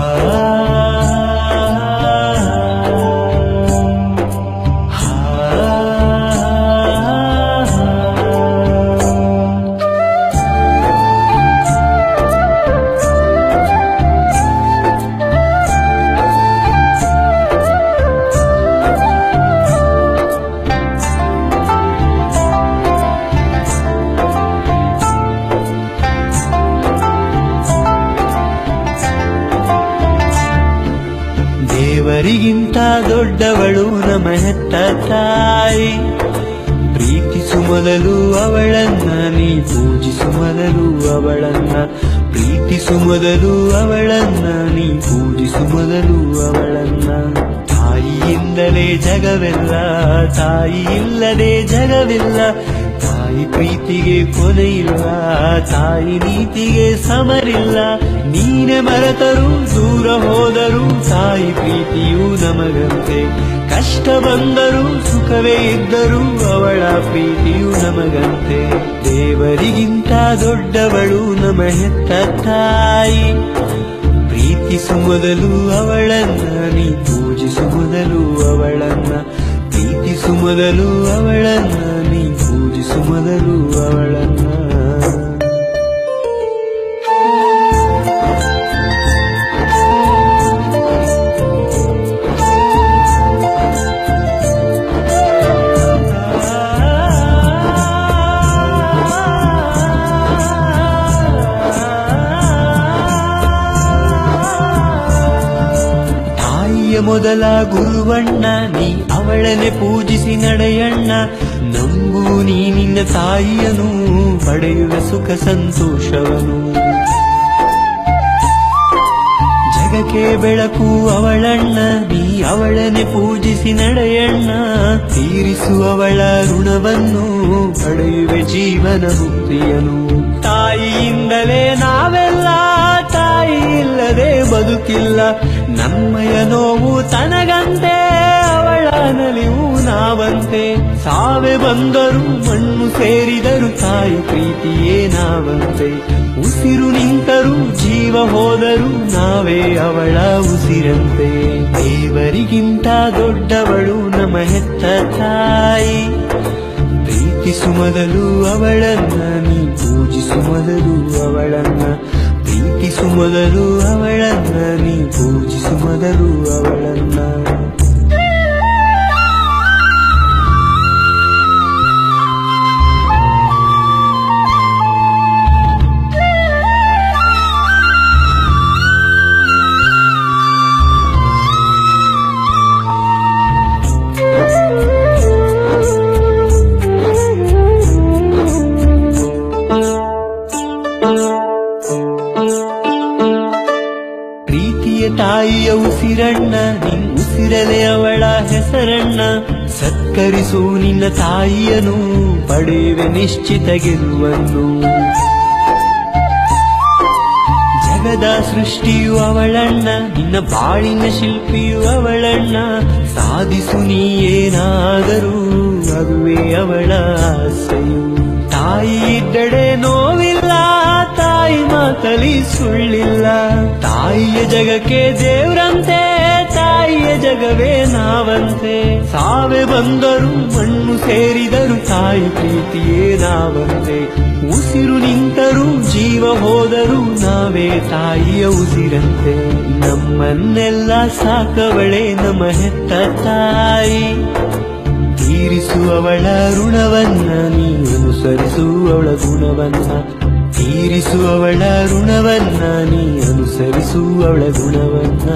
Ah. ದೇವರಿಗಿಂತ ದೊಡ್ಡವಳು ನಮ್ಮ ಹೆತ್ತ ತಾಯಿ. ಪ್ರೀತಿಸು ಮೊದಲು ಅವಳನ್ನ, ನೀ ಪೂಜಿಸು ಮೊದಲು ಅವಳನ್ನ. ಪ್ರೀತಿಸು ಮೊದಲು ಅವಳನ್ನ, ನೀ ಪೂಜಿಸು ಮೊದಲು ಅವಳನ್ನ. ತಾಯಿಯಿಂದಲೇ ಜಗವೆಲ್ಲ ತಾಯಿ ಇಲ್ಲದೆ ಜಗವಿಲ್ಲ. ತಾಯಿ ಪ್ರೀತಿಗೆ ಕೊನೆಯಿಲ್ಲ, ತಾಯಿ ನೀತಿಗೆ ಸಮರಿಲ್ಲ. ನೀನೆ ಮರೆತರು, ದೂರ ಹೋದರು ತಾಯಿ ಪ್ರೀತಿಯು ನಮಗಂತೆ. ಕಷ್ಟ ಬಂದರು, ಸುಖವೇ ಇದ್ದರು ಅವಳ ಪ್ರೀತಿಯು ನಮಗಂತೆ. ದೇವರಿಗಿಂತ ದೊಡ್ಡವಳು ನಮ ಹೆತ್ತ ತಾಯಿ. ಪ್ರೀತಿಸು ಮೊದಲು ಅವಳನ್ನ, ನೀ ಪೂಜಿಸು ಮೊದಲು ಅವಳನ್ನ. ಪ್ರೀತಿಸು ಮೊದಲು ಅವಳನ್ನ, ನೀ ಪೂಜಿಸು ಮೊದಲು ಅವಳನ್ನ. ಮೊದಲ ಗುರುವಣ್ಣ ನೀ ಅವಳನೆ ಪೂಜಿಸಿ ನಡೆಯಣ್ಣ. ನಂಬು ನೀ ನಿನ್ನ ತಾಯಿಯನು, ಪಡೆಯುವ ಸುಖ ಸಂತೋಷವನು. ಜಗಕ್ಕೆ ಬೆಳಕು ಅವಳಣ್ಣ, ನೀ ಅವಳನೆ ಪೂಜಿಸಿ ನಡೆಯಣ್ಣ. ತೀರಿಸುವವಳ ಋಣವನ್ನು ಪಡೆಯುವೆ ಜೀವನ ಮುಕ್ತಿಯನು. ತಾಯಿಯಿಂದಲೇ ನಾವೆಲ್ಲ ತಾಯಿ ಇಲ್ಲದೆ ಬದುಕಿಲ್ಲ. ನಮ್ಮಯ ನೋವು ತನಗಂತೆ ನಾವಂತೆ ಸಾವೆ ಬಂದರು ಮಣ್ಣು ಸೇರಿದರು ತಾಯಿ ಪ್ರೀತಿಯೇ ನಾವಂತೆ. ಉಸಿರು ನಿಂತರು ಜೀವ ಹೋದರು ನಾವೇ ಅವಳ ಉಸಿರಂತೆ. ದೇವರಿಗಿಂತ ದೊಡ್ಡವಳು ನಮ್ಮ ಹೆತ್ತ ತಾಯಿ. ಪ್ರೀತಿಸು ಮೊದಲು ಅವಳನ್ನ, ನೀ ಪೂಜಿಸು ಮೊದಲು ಅವಳನ್ನ. ಪ್ರೀತಿಸು ಮೊದಲು ಅವಳನ್ನ, ನೀ ಪೂಜಿಸು ಮೊದಲು ಅವಳನ್ನ. ಪ್ರೀತಿಯ ತಾಯಿಯ ಉಸಿರಣ್ಣ, ನಿನ್ ಉಸಿರಲೆ ಅವಳ ಹೆಸರಣ್ಣ. ಸತ್ಕರಿಸು ನಿನ್ನ ತಾಯಿಯನು ಪಡೆಯುವೆ ನಿಶ್ಚಿತ ಗೆಲುವನ್ನು. ಜಗದ ಸೃಷ್ಟಿಯು ಅವಳಣ್ಣ, ನಿನ್ನ ಬಾಳಿನ ಶಿಲ್ಪಿಯು ಅವಳಣ್ಣ. ಸಾಧಿಸು ನೀ ಏನಾದರೂ, ಅದುವೇ ಅವಳ ಆಸೆಯು. ತಾಯಿ ನೋವಿಲ್ಲ ತಾಯಿ ಮಾತಲಿ ಸುಳ್ಳಿಲ್ಲ. ತಾಯಿಯ ಜಗಕ್ಕೆ ದೇವ್ರಂತೆ, ತಾಯಿಯ ಜಗವೇ ನಾವಂತೆ. ಸಾವೆ ಬಂದರು ಮಣ್ಣು ಸೇರಿದರು ತಾಯಿ ಪ್ರೀತಿಯೇ ನಾವಂತೆ. ಉಸಿರು ನಿಂತರು ಜೀವ ಹೋದರು ನಾವೇ ತಾಯಿಯ ಉಸಿರಂತೆ. ನಮ್ಮನ್ನೆಲ್ಲ ಸಾಕವಳೆ ನಮ್ಮ ಹೆತ್ತ ತಾಯಿ. ತೀರಿಸುವವಳ ಋಣವನ್ನ, ನೀ ಅನುಸರಿಸುವವಳ ಗುಣವನ್ನ. ತೀರಿಸುವವಳ ಋಣವನ್ನ ನೀ ಅನುಸರಿಸುವವಳ ಗುಣವನ್ನ